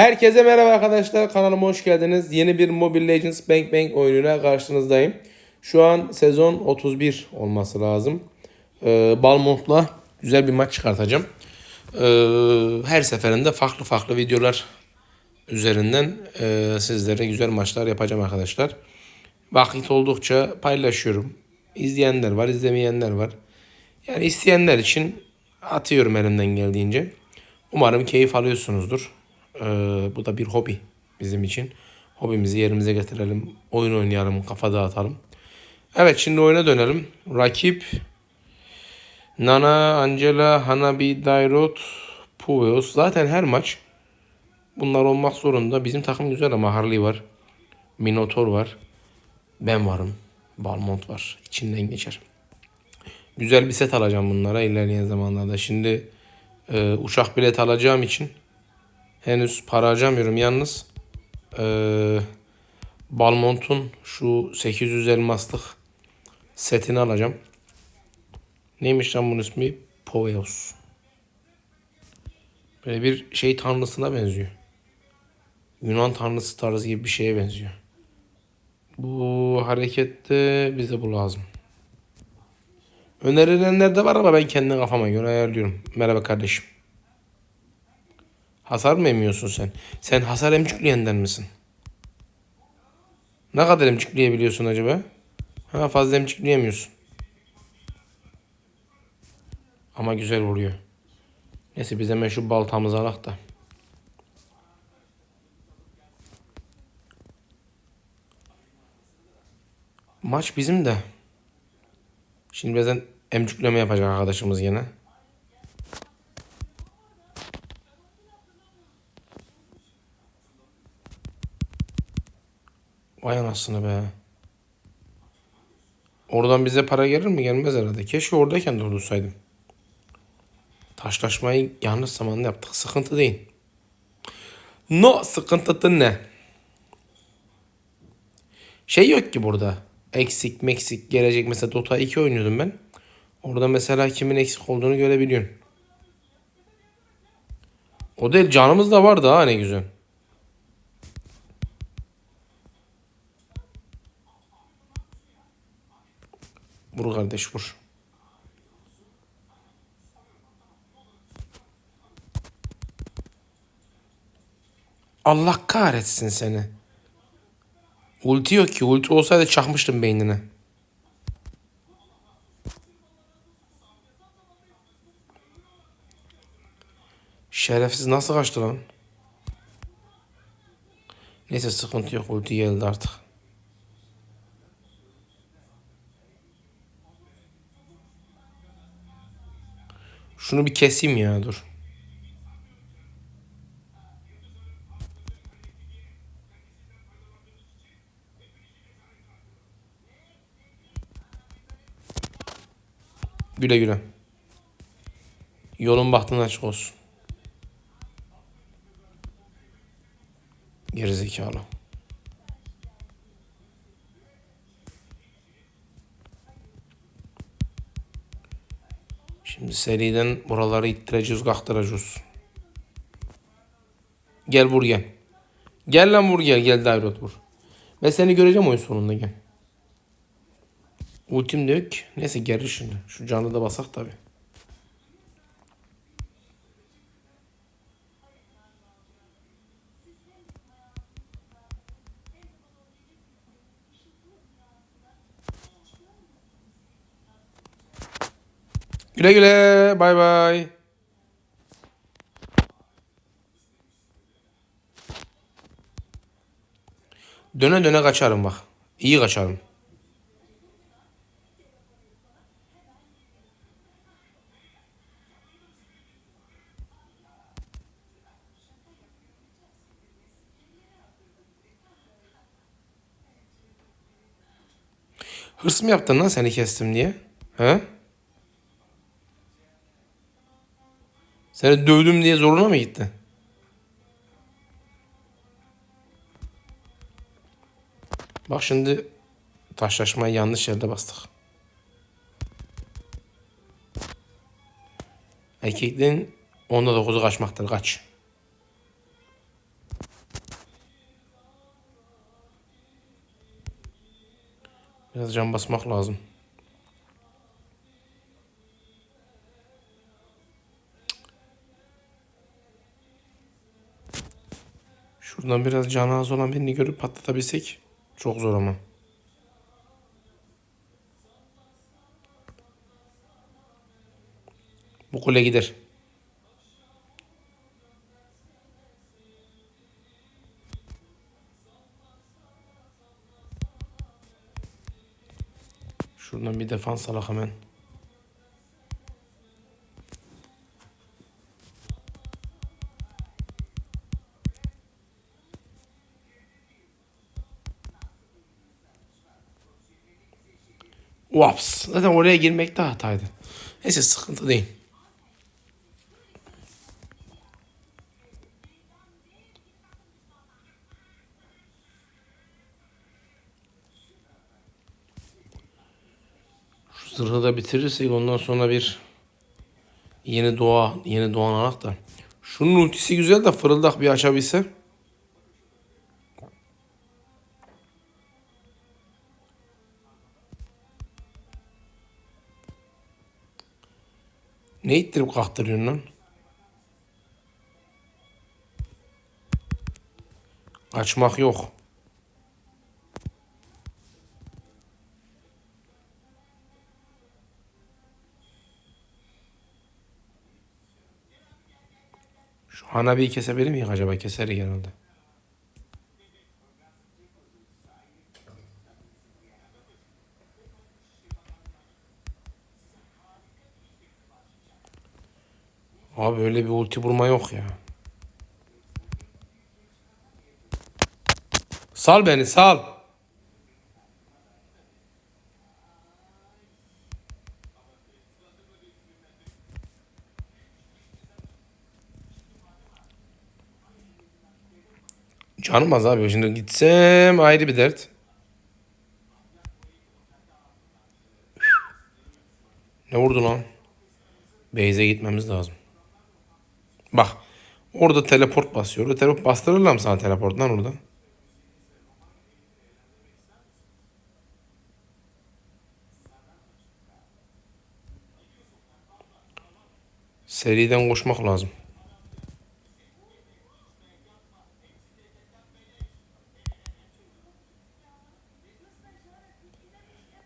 Herkese merhaba arkadaşlar. Kanalıma hoş geldiniz. Yeni bir Mobile Legends Bang Bang oyunuyla karşınızdayım. Şu an sezon 31 olması lazım. Ee, Balmont'la güzel bir maç çıkartacağım. Ee, her seferinde farklı farklı videolar üzerinden e, sizlere güzel maçlar yapacağım arkadaşlar. Vakit oldukça paylaşıyorum. İzleyenler var, izlemeyenler var. Yani isteyenler için atıyorum elimden geldiğince. Umarım keyif alıyorsunuzdur. Ee, bu da bir hobi bizim için. Hobimizi yerimize getirelim. Oyun oynayalım, kafa dağıtalım. Evet şimdi oyuna dönelim. Rakip Nana, Angela, Hanabi, Dairot, Puveos. Zaten her maç bunlar olmak zorunda. Bizim takım güzel ama Harley var. Minotaur var. Ben varım. Balmont var. İçinden geçer. Güzel bir set alacağım bunlara ilerleyen zamanlarda. Şimdi e, uçak bilet alacağım için henüz para harcamıyorum. Yalnız e, Balmont'un şu 800 elmaslık setini alacağım. Neymiş lan bunun ismi? Poveos. Böyle bir şey tanrısına benziyor. Yunan tanrısı tarzı gibi bir şeye benziyor. Bu harekette bize bu lazım. Önerilenler de var ama ben kendi kafama göre ayarlıyorum. Merhaba kardeşim. Hasar mı emiyorsun sen? Sen hasar emcükleyenden misin? Ne kadar emcükleyebiliyorsun acaba? Ha fazla emcükleyemiyorsun. Ama güzel vuruyor. Neyse biz hemen şu baltamızı alak da. Maç bizim de. Şimdi birazdan emcükleme yapacak arkadaşımız yine. Vay anasını be. Oradan bize para gelir mi? Gelmez herhalde. Keşke oradayken durdursaydım. Taşlaşmayı yanlış zamanda yaptık. Sıkıntı değil. No sıkıntı ne? Şey yok ki burada. Eksik meksik gelecek. Mesela Dota 2 oynuyordum ben. Orada mesela kimin eksik olduğunu görebiliyorsun. O değil canımız da vardı ha ne güzel. Vur kardeş vur. Allah kahretsin seni. Ulti yok ki. Ulti olsaydı çakmıştım beynine. Şerefsiz nasıl kaçtı lan? Neyse sıkıntı yok. Ulti geldi artık. Şunu bir keseyim ya dur. Güle güle. Yolun bahtın açık olsun. Gerizekalı. Şimdi seriden buraları ittireceğiz, kaktıracağız. Gel vur gel. Lan vur gel, Dairot vur. Ben seni göreceğim oyun sonunda gel. Ultim de yok. Neyse gelir şimdi. Şu canı da basak tabi. Güle güle. Bay bay. Döne döne kaçarım bak. İyi kaçarım. Hırs mı yaptın lan seni kestim diye? He? Seni dövdüm diye zoruna mı gitti? Bak şimdi taşlaşmayı yanlış yerde bastık. Erkekliğin onda dokuzu kaçmaktır. Kaç. Biraz can basmak lazım. Şuradan biraz canı az olan birini görüp patlatabilsek çok zor ama. Bu kule gider. Şuradan bir defans alak hemen. Waps. Zaten oraya girmek de hataydı. Neyse sıkıntı değil. Şu zırhı da bitirirsek ondan sonra bir yeni doğa, yeni doğan anak. Şunun ultisi güzel de fırıldak bir açabilse. Ne ittirip kalktırıyorsun lan? Kaçmak yok. Şu Hanabi'yi kesebilir miyim acaba? Keseriz genelde. Abi öyle bir ulti vurma yok ya. Sal beni sal. Canım az abi. Şimdi gitsem ayrı bir dert. Ne vurdu lan? Beyze gitmemiz lazım. Bak. Orada teleport basıyor. Orada teleport bastırırlar mı sana teleport lan orada? Seriden koşmak lazım.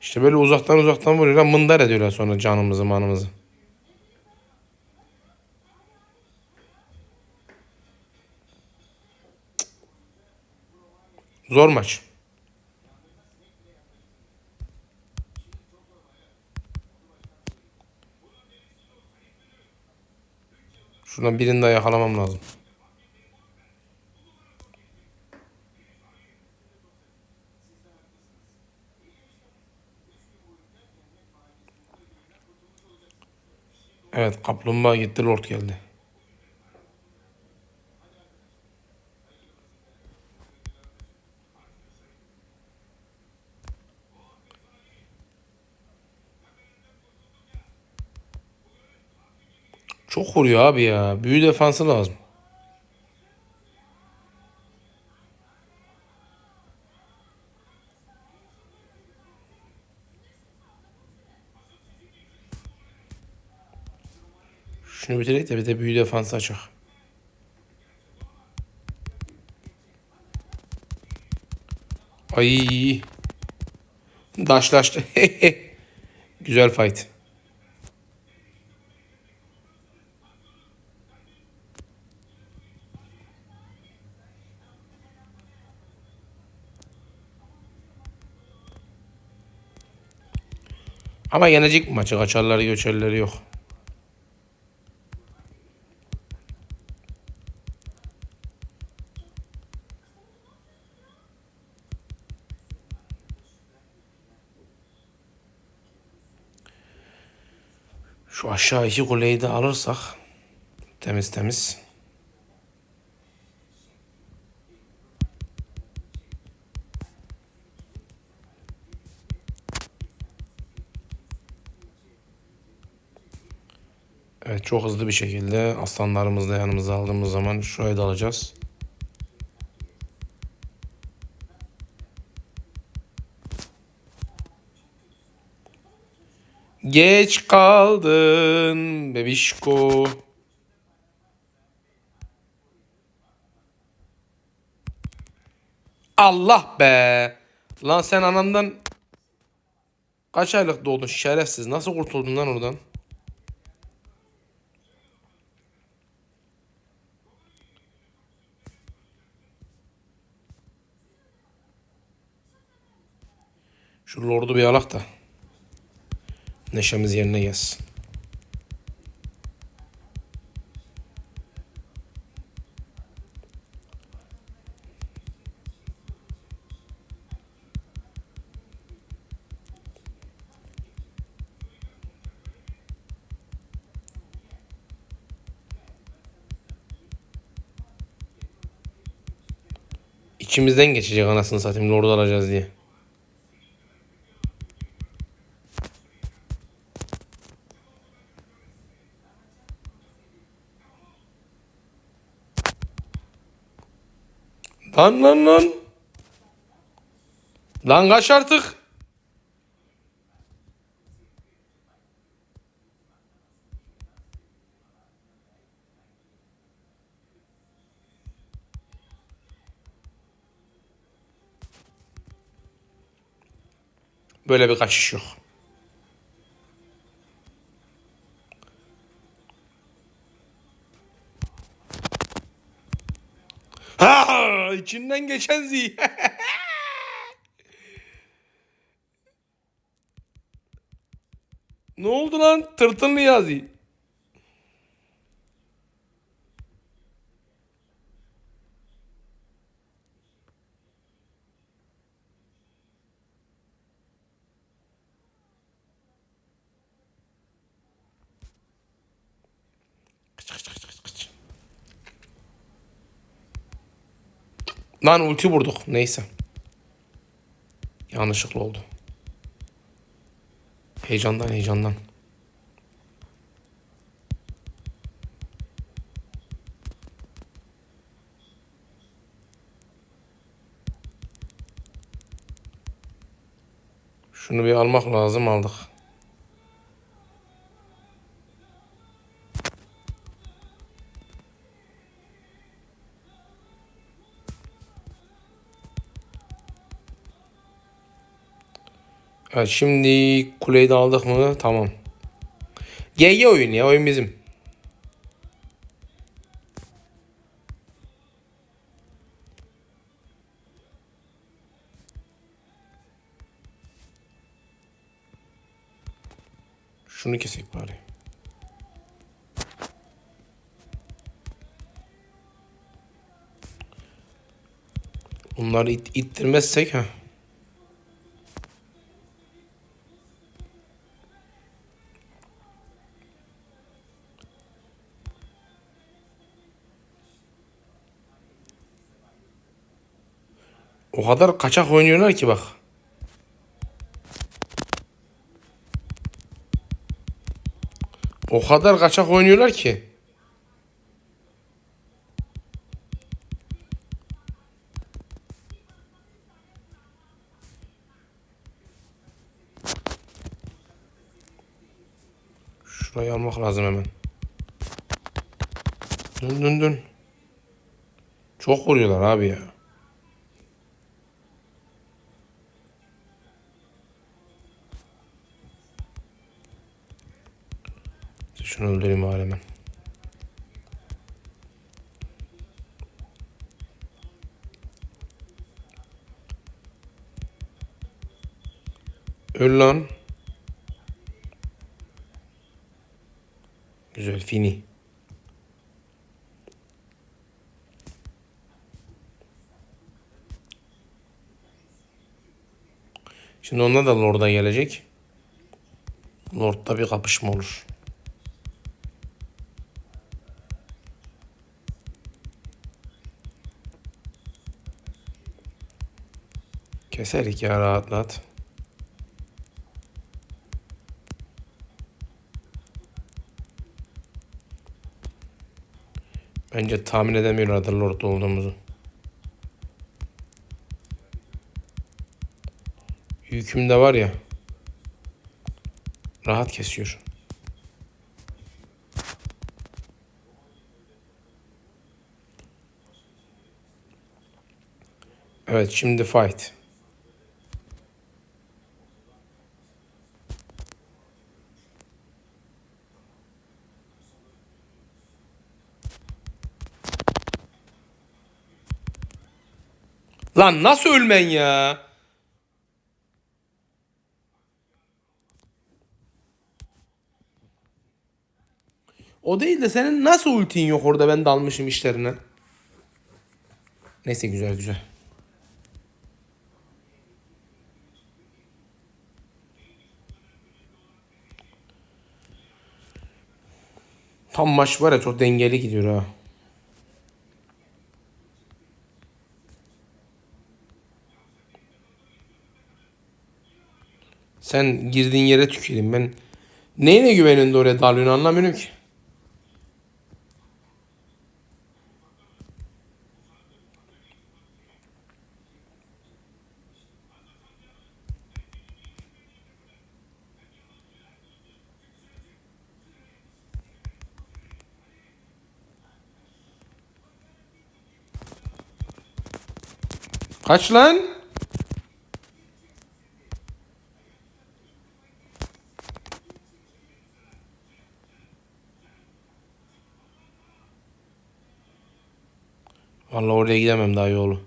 İşte böyle uzaktan uzaktan vuruyorlar. Mındar ediyorlar sonra canımızı manımızı. Zor maç. Şuradan birini daha yakalamam lazım. Evet kaplumbağa gitti lord geldi. Çok abi ya. Büyü defansı lazım. Şunu bitirek de bir de büyü defansı açak. Ay. Daşlaştı. Güzel fight. Ama yenecek bu maçı. Kaçarları göçerleri yok. Şu aşağı iki kuleyi de alırsak temiz temiz. Çok hızlı bir şekilde aslanlarımızı da yanımıza aldığımız zaman şurayı da alacağız. Geç kaldın bebişko. Allah be. Lan sen anamdan kaç aylık doğdun şerefsiz. Nasıl kurtuldun lan oradan? Şu lordu bir alak da. Neşemiz yerine gelsin. İçimizden geçecek anasını satayım lordu alacağız diye. Lan lan lan. Lan kaç artık. Böyle bir kaçış yok. İçinden geçen zi. ne oldu lan? Tırtın Niyazi. Lan ulti vurduk. Neyse. Yanlışlıkla oldu. Heyecandan heyecandan. Şunu bir almak lazım aldık. Şimdi kuleyi de aldık mı? Tamam. GG oyun ya oyun bizim. Şunu kesek bari. Bunları it ittirmezsek ha. O kadar kaçak oynuyorlar ki bak. O kadar kaçak oynuyorlar ki. Şurayı almak lazım hemen. Dön dön dön. Çok vuruyorlar abi ya. Şunu öldüreyim bari hemen. Öl lan. Güzel fini. Şimdi onlar da Lord'a gelecek. Lord'da bir kapışma olur. Keserik ya rahat rahat. Bence tahmin edemiyorlardır Lord olduğumuzu. Yüküm de var ya. Rahat kesiyor. Evet şimdi fight. Lan nasıl ölmen ya? O değil de senin nasıl ultin yok orada ben dalmışım işlerine. Neyse güzel güzel. Tam maç var ya çok dengeli gidiyor ha. Sen girdiğin yere tüküreyim ben. Neyine güvenin de oraya dalıyorsun anlamıyorum ki. Kaç lan? Oraya gidemem daha yolu.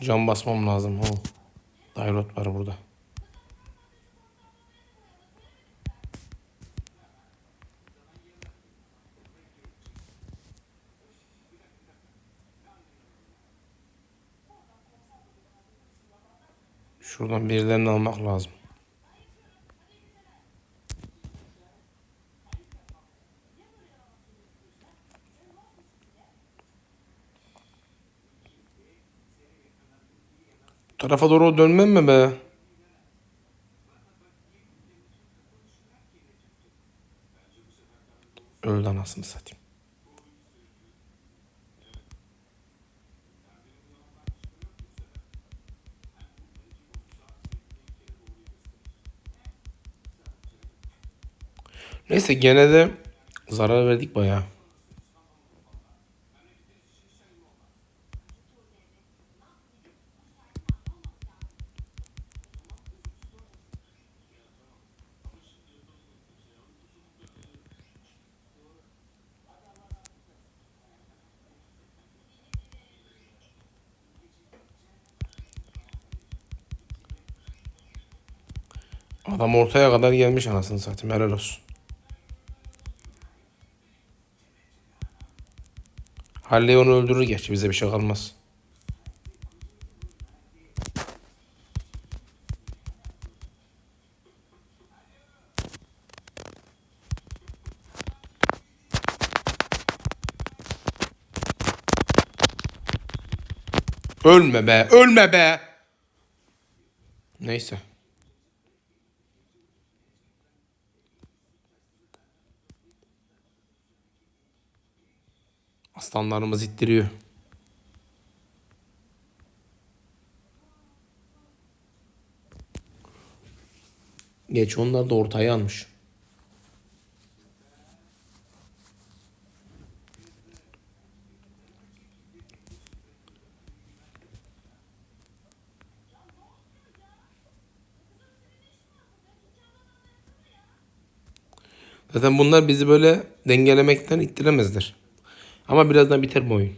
Cam basmam lazım. Oh. Dairot var burada. Şuradan birilerini almak lazım. Tarafa doğru dönmem mi be? Öldü anasını satayım. Neyse gene de zarar verdik bayağı. Adam ortaya kadar gelmiş anasını satayım helal olsun. Halley onu öldürür gerçi bize bir şey kalmaz. Ölme be, ölme be. Neyse. Aslanlarımız ittiriyor. Geç onlar da ortaya almış. Zaten bunlar bizi böyle dengelemekten ittiremezler. Ama birazdan biter bu oyun.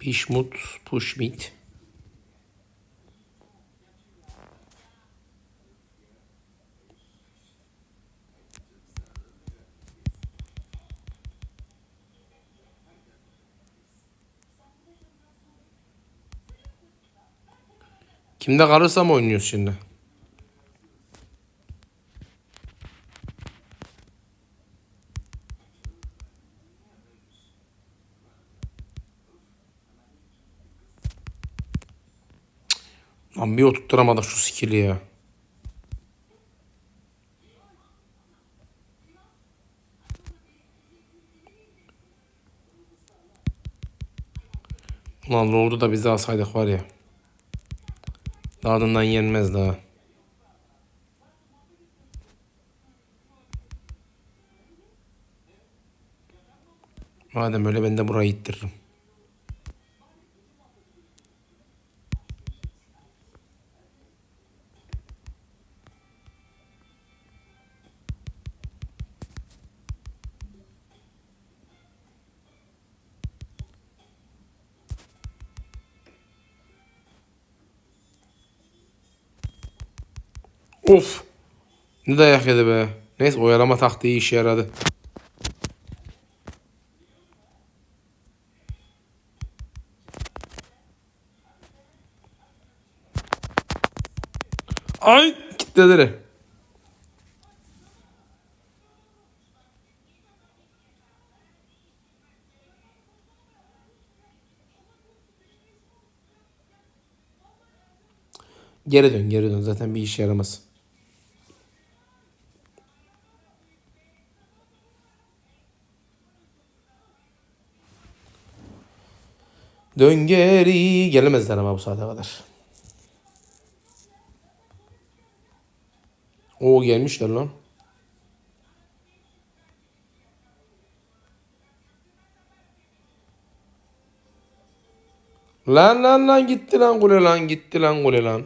Bishmut Pushmit. Kimde kalırsa mı oynuyoruz şimdi? Lan bir oturtturamadık şu skill'i ya. Lan Lord'u da bize alsaydık var ya. Ardından yenmez daha. Madem öyle ben de burayı ittiririm. Of. Ne dayak yedi be. Neyse oyalama taktiği işe yaradı. Ay kitlediler. Geri dön geri dön zaten bir işe yaramaz. Dön geri gelemezler ama bu saate kadar. O gelmişler lan. Lan lan lan gitti lan kule lan gitti lan kule lan.